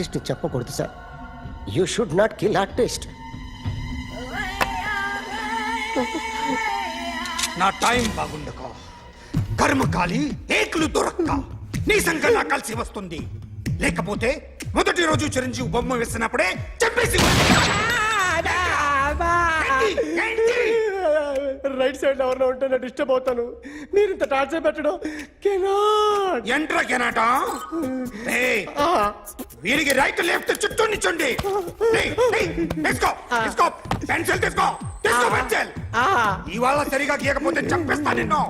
ఆర్టిస్ట్ని చెప్పకూడదు sir. You should not kill artist నా టైం బాగుండకో. కర్మకాలి ఏకులు దొరక్క. నీ సంఘం నాకు కలిసి వస్తుంది. లేకపోతే మొదటి రోజు చిరంజీవి బొమ్మ వేసినప్పుడే చెప్పేసి రైట్ సైడ్ ఎవరిలో ఉంటే నేను డిస్టర్బ్ అవుతాను మీరు ఇంత టార్చర్ పెట్టడం కెనాట్. ఎంట్రా కెనాట? వీరికి రైట్ లెఫ్ట్ చుట్టూ నిచ్చండి తీసుకో తీసుకో. పెన్సిల్ తీసుకో తీసుకో పెన్సిల్ ఇవాళ సరిగా గీయకపోతే చంపేస్తా నిన్ను.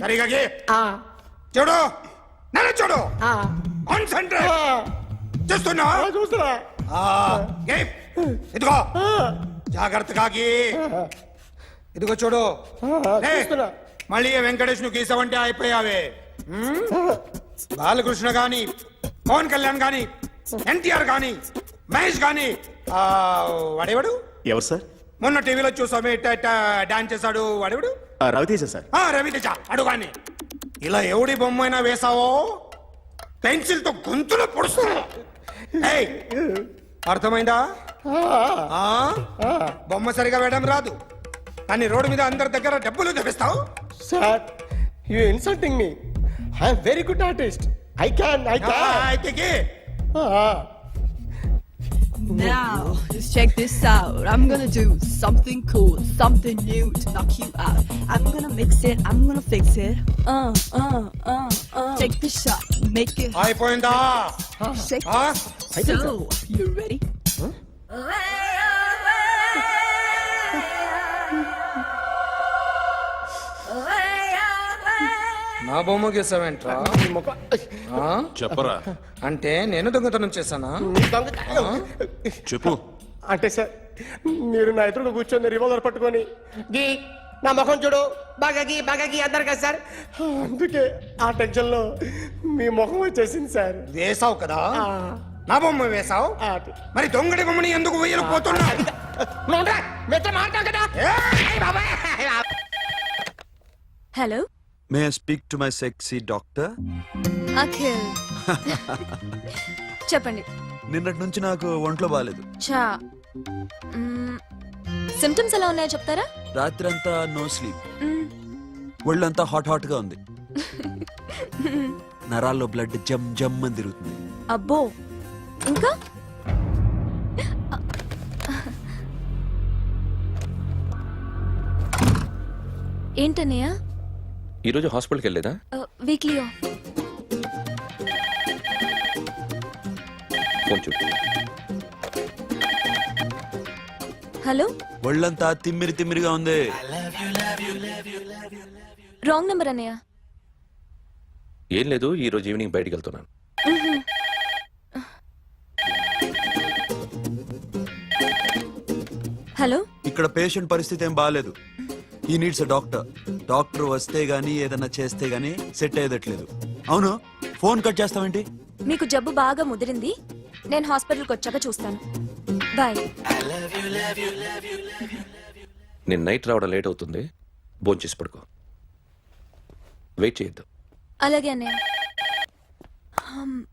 సరిగా గీ. చూడు నన్ను చూడు. కాన్సంట్రేట్ చూస్తున్నా? చూస్తున్నా. ఇదిగో. జాగ్రత్తగా గీ. ఇదిగో చూడు. మళ్ళీ వెంకటేష్ను గీసావంటే అయిపోయావే? బాలకృష్ణ గాని పవన్ కళ్యాణ్ గాని ఎన్టీఆర్ గాని మహేష్ గాని ఆ, వాడేవాడు? ఎవరు సార్? మొన్న టీవీలో చూసామే డాన్స్ చేశాడు వాడేవాడు? రవితేజ సార్. ఆ, రవితేజ అడుగాని ఇలా ఎవడి బొమ్మ అయినా వేసావో? పెన్సిల్తో గొంతులో పొడుస్తా. ఏయ్, అర్థమైందా? ఆ? బొమ్మ సరిగా వేయడం రాదు. కానీ రోడ్డు మీద అందరి దగ్గర డబ్బులు తెప్పిస్తావు. Sir you insulting me I'm very good artist I can I ah, can అయితే గీ. Now, just check this out. I'm gonna do something cool, something new to knock you out. I'm gonna mix it, I'm gonna fix it. Uh, uh, uh, uh. Take the shot, make it hot, అయిపోయిందా shake ఆ? it. So, you ready? నా బొమ్మ గీసావేంట్రా? ఆ? చెప్పరా. అంటే నేను దొంగతనం చేశానా? చెప్పు. అంటే సార్ మీరు నా ఎదురుగా కూర్చొని రివాల్వర్ పట్టుకొని గీ నా ముఖం చూడు. బాగా గీ బాగా గీ అన్నారు కదా సార్. అందుకే ఆ టెన్షన్లో మీ ముఖం వచ్చేసింది సార్. వేసావు కదా? ఆ, నా బొమ్మ వేసావు? ఆ, మరి దొంగడి బొమ్మని ఎందుకు వేయలు పోతున్నా? నువ్వు ఉండరా? మీతో మాట్లాడు కదా Hello? May I speak to my sexy doctor? Akhil. చెప్పండి. నిన్నటి నుంచి నాకు ఒంట్లో బాగాలేదు చా సిమ్టమ్స్ ఎలా ఉన్నాయో చెప్తారా? రాత్రంతా నో స్లీప్. ఒళ్ళంతా హాట్ హాట్గా ఉంది. నరాల్లో బ్లడ్ జమ్ జమ్ అని తిరుగుతుంది. అబ్బో. ఇంకా? ఏంటన్నయ్య? ఈరోజు హాస్పిటల్కి వెళ్ళేదా వీక్లీ హలో? ఒళ్ళంతా తిమ్మిరి తిమ్మిరిగా ఉంది. రాంగ్ నెంబర్ అన్నయ్య. ఏం లేదు ఈ రోజు ఈవినింగ్ బయటికి వెళ్తున్నాను. హలో? ఇక్కడ పేషెంట్ పరిస్థితి ఏం బాగాలేదు ఈ నీడ్స్ డాక్టర్ డాక్టర్ వస్తే గానీ ఏదన్నా చేస్తే గానీ సెట్ అయ్యేదట్లేదు. అవును? ఫోన్ కట్ చేస్తావేంటి? మీకు జబ్బు బాగా ముదిరింది. నేను హాస్పిటల్కి వచ్చాక చూస్తాను. బాయ్ నేను నైట్ రావడం లేట్ అవుతుంది. భోంచేసి పడుకో. వెయిట్ చేయొద్దు. అలాగే అన్నయ్య. హమ్.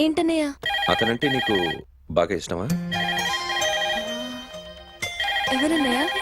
ఏంటన్నయ్య? అతనంటే నీకు బాగా ఇష్టమా? ఎవరన్నయ్య?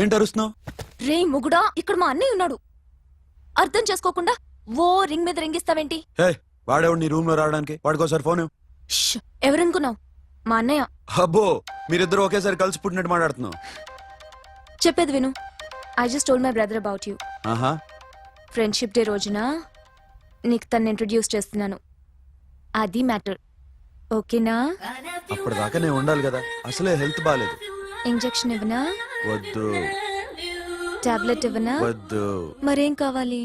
ఏంటి అరుస్తున్నావు? రే ముగుడా ఇక్కడ మా అన్నయ్య ఉన్నాడు. అర్థం చేసుకోకుండా ఓ రింగ్ మీద రింగిస్తావేంటి? హే వాడేవాడు నీ రూమ్లో రావడానికి వాడికోసారి ఫోన్. ష్, ఎవరనుకున్నావు? మా అన్నయ్య. అబ్బో మీరిద్దరు ఒకేసారి కలిసి పుట్టినట్టు మాట్లాడుతున్నావు. చెప్పేది విను. I just told my brother about you ఆహా. ఫ్రెండ్షిప్ డే రోజున నీకు తను ఇంట్రడ్యూస్ చేస్తున్నాను. అది మ్యాటర్ ఓకేనా అప్పటిదాకా నేను ఉండాలి కదా. అసలే హెల్త్ బాగాలేదు ఇంజెక్షన్ ఇవ్వనా? వద్దు. టాబ్లెట్ ఇవ్వనా? వద్దు. మరేం కావాలి.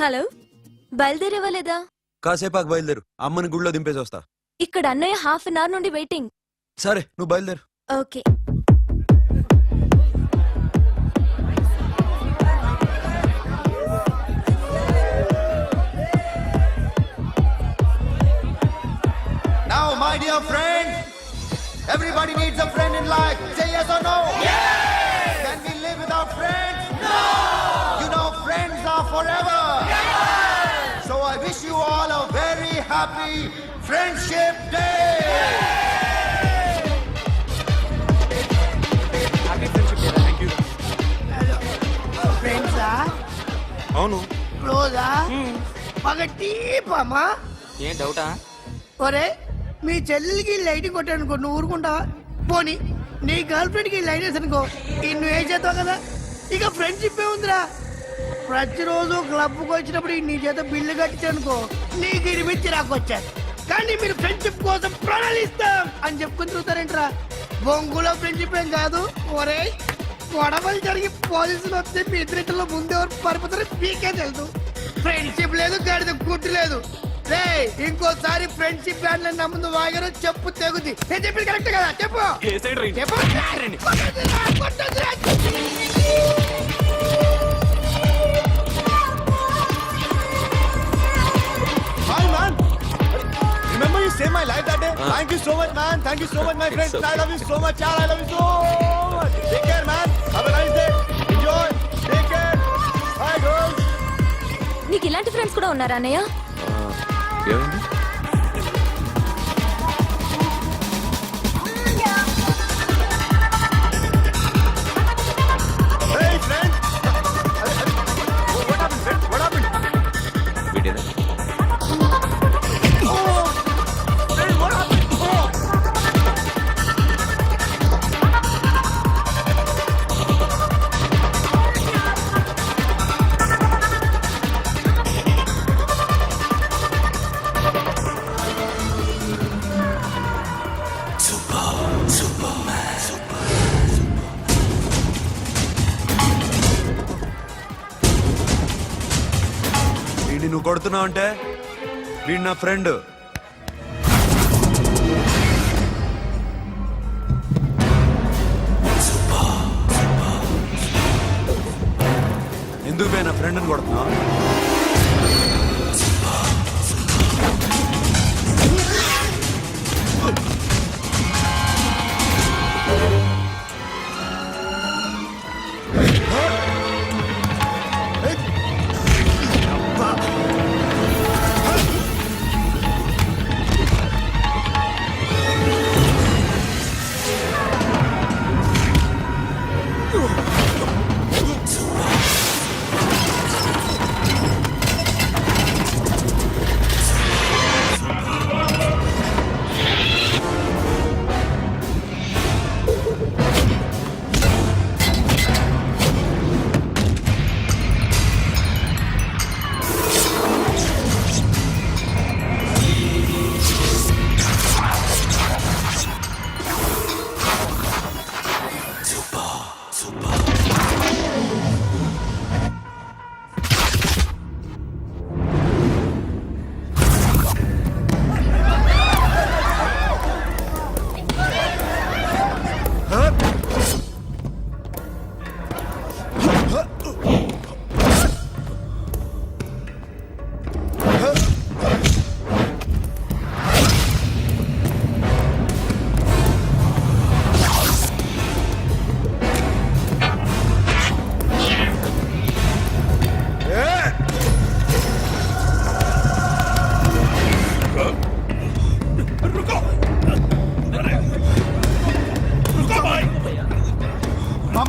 హలో బయలుదేరేవా లేదా కాసేపాకు బయలుదేరు. అమ్మని గుళ్ళో దింపేసి వస్తా. ఇక్కడ అన్నయ్య హాఫ్ అన్ అవర్ నుండి వెయిటింగ్. సరే నువ్వు బయలుదేరు. ఓకే. Happy Friendship Day. ఫ్రెండ్సా అవును. క్లోజా ఒక టీపమ్మా ఏం డౌటా? ఒరే మీ చెల్లెలికి లైట్ కొట్టానుకో నువ్వు ఊరుకుంటావా? పోనీ నీ గర్ల్ ఫ్రెండ్కి లైట్ వేసానుకో నువ్వు ఏం చేస్తావు కదా? ఇక ఫ్రెండ్షిప్ ఏ ఉందిరా. ప్రతిరోజు క్లబ్కి వచ్చినప్పుడు నీ చేత బిల్లు కట్టించనుకో నీకు ఇరిమిచ్చి రాకొచ్చాను కానీ మీరు ఫ్రెండ్షిప్ కోసం ప్రాణాలు ఇస్తాం అని చెప్పుకుని చూస్తారేంట్రా? బొంగులో ఫ్రెండ్షిప్ ఏం కాదు. ఒరే గొడవలు జరిగి పోలీసులు వస్తే మీ ఇద్దరిలో ముందెవరు పరిపోతారో మీకే తెలుసు. ఫ్రెండ్షిప్ లేదు గడిద గుడ్డు లేదు. రే ఇంకోసారి ఫ్రెండ్షిప్ బ్యాండ్ నా ముందు వాగారో చెప్పు తెగుద్ది. నేను చెప్పింది కరెక్ట్ కదా? చెప్పు. చెప్పు. Life that day? Thank you so much, man. Thank you so much, my friends. It's I love you so much, yaar. I love you so much. Take care, man. Have a nice day. Enjoy. Take care. Bye, girls. నీకు ఇలాంటి friends కూడా ఉన్నారా అన్నయ్య ఏమైంది వీడిని నువ్వు కొడుతున్నావు అంటే వీడు నా ఫ్రెండ్. ఎందుకు పోయి నా ఫ్రెండ్ని కొడుతున్నావు?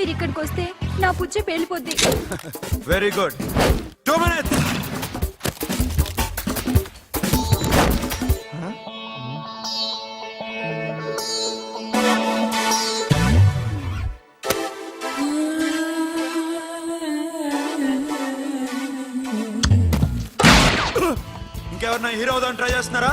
మీరు ఇక్కడికి వస్తే నా పుచ్చి పేలిపోద్ది. వెరీ గుడ్ టూ మినిట్స్ ఇంకెవరన్నా హీరో అవుదాం ట్రై చేస్తున్నారా?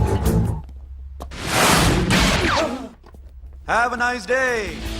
Have a nice day.